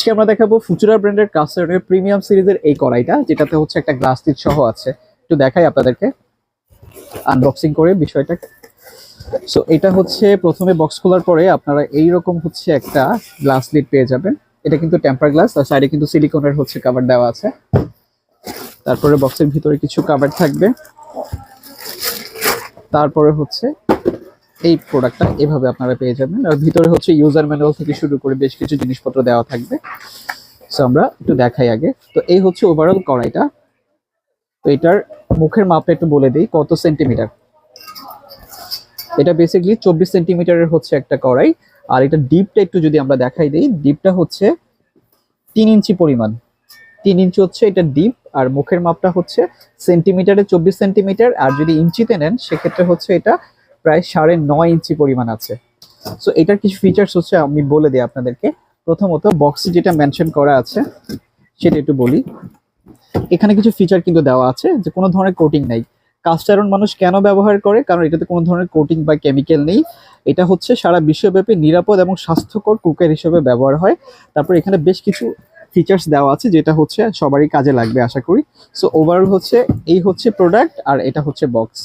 আজকে আমরা দেখাবো ফুচুরা ব্র্যান্ডের কাস্টার্ডের প্রিমিয়াম সিরিজের এই কড়াইটা, যেটাতে হচ্ছে একটা গ্লাস লিড সহ আছে। একটু দেখাই আপনাদেরকে। আনবক্সিং করে বিষয়টা। সো এটা হচ্ছে প্রথমে বক্স খোলার পরে আপনারা এই রকম হচ্ছে একটা গ্লাস লিড পেয়ে যাবেন। এটা কিন্তু টেম্পার গ্লাস আর সাইডে কিন্তু সিলিকনের হচ্ছে কভার দেওয়া আছে। তারপরে বক্সের ভিতরে কিছু কভার থাকবে। তারপরে হচ্ছে এই প্রোডাক্টটা এভাবে আপনারা পেয়ে যাবেন। আর ভিতরে হচ্ছে ইউজার ম্যানুয়াল থেকে শুরু করে বেশ কিছু জিনিসপত্র দেওয়া থাকবে। সো আমরা একটু দেখাই আগে। তো এই হচ্ছে ওভারঅল কড়াইটা। তো এটার মুখের মাপটা একটু বলে দিই, কত সেন্টিমিটার এটা বেসিক্যালি চব্বিশ সেন্টিমিটারের হচ্ছে একটা কড়াই। আর এটা ডিপটা একটু যদি আমরা দেখাই দিই ডিপটা হচ্ছে তিন ইঞ্চি পরিমাণ। তিন ইঞ্চি হচ্ছে এটা ডিপ আর মুখের মাপটা হচ্ছে সেন্টিমিটারে চব্বিশ সেন্টিমিটার আর যদি ইঞ্চিতে নেন, সেক্ষেত্রে হচ্ছে এটা প্রায় সাড়ে নয় ইঞ্চি পরিমাণ আছে। সো এটার কিছু ফিচার্স হচ্ছে, আমি বলে দিই আপনাদেরকে। প্রথমত বক্সে যেটা মেনশন করা আছে, সেটা একটু বলি। এখানে কিছু ফিচার কিন্তু দেওয়া আছে, যে কোনো ধরনের কোটিং নাই। কাস্ট আয়রন মানুষ কেন ব্যবহার করে? কারণ এটাতে কোনো ধরনের কোটিং বা কেমিক্যাল নেই। এটা হচ্ছে সারা বিশ্বব্যাপী নিরাপদ এবং স্বাস্থ্যকর কুকার হিসেবে ব্যবহার হয়। তারপর এখানে বেশ কিছু ফিচার্স দেওয়া আছে, যেটা হচ্ছে সবারই কাজে লাগবে, আশা করি। সো ওভারঅল হচ্ছে, এই হচ্ছে প্রোডাক্ট আর এটা হচ্ছে বক্স